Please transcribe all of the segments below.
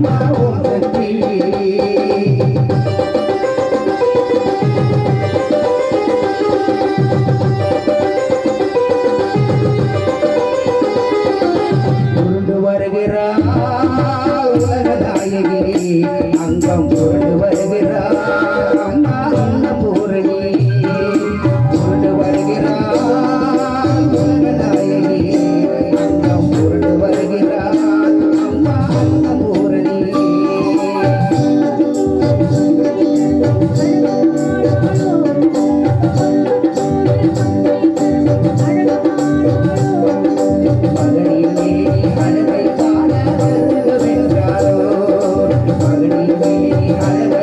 mal Hallelujah.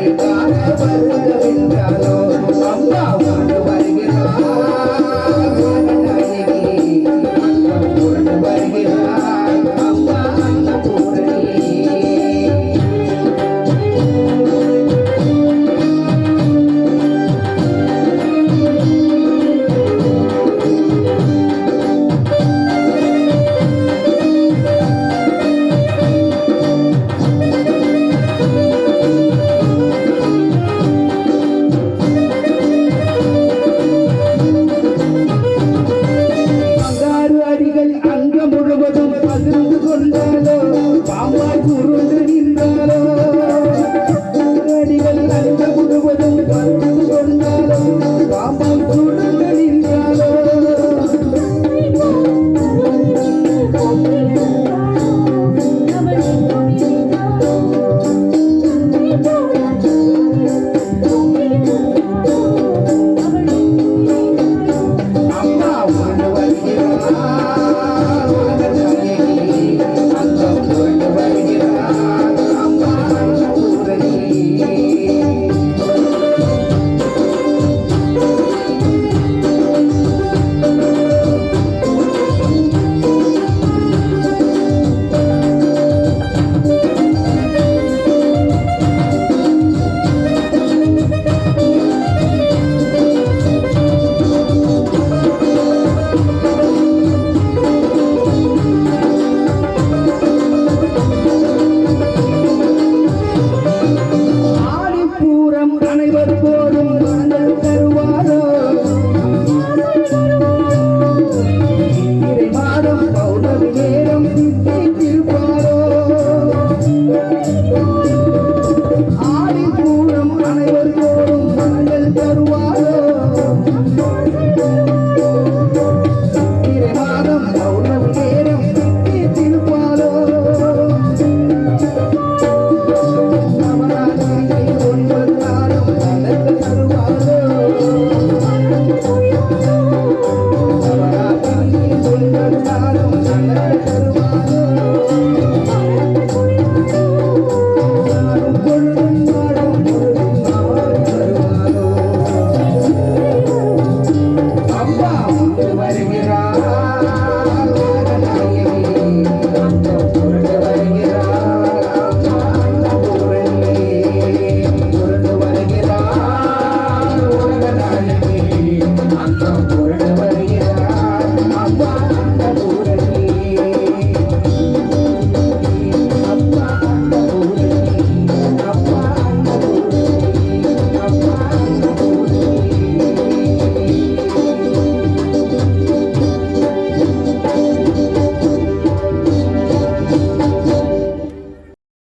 தங்கம் முழுவதும் பகிர்ந்து கொண்டாலே தலைவர்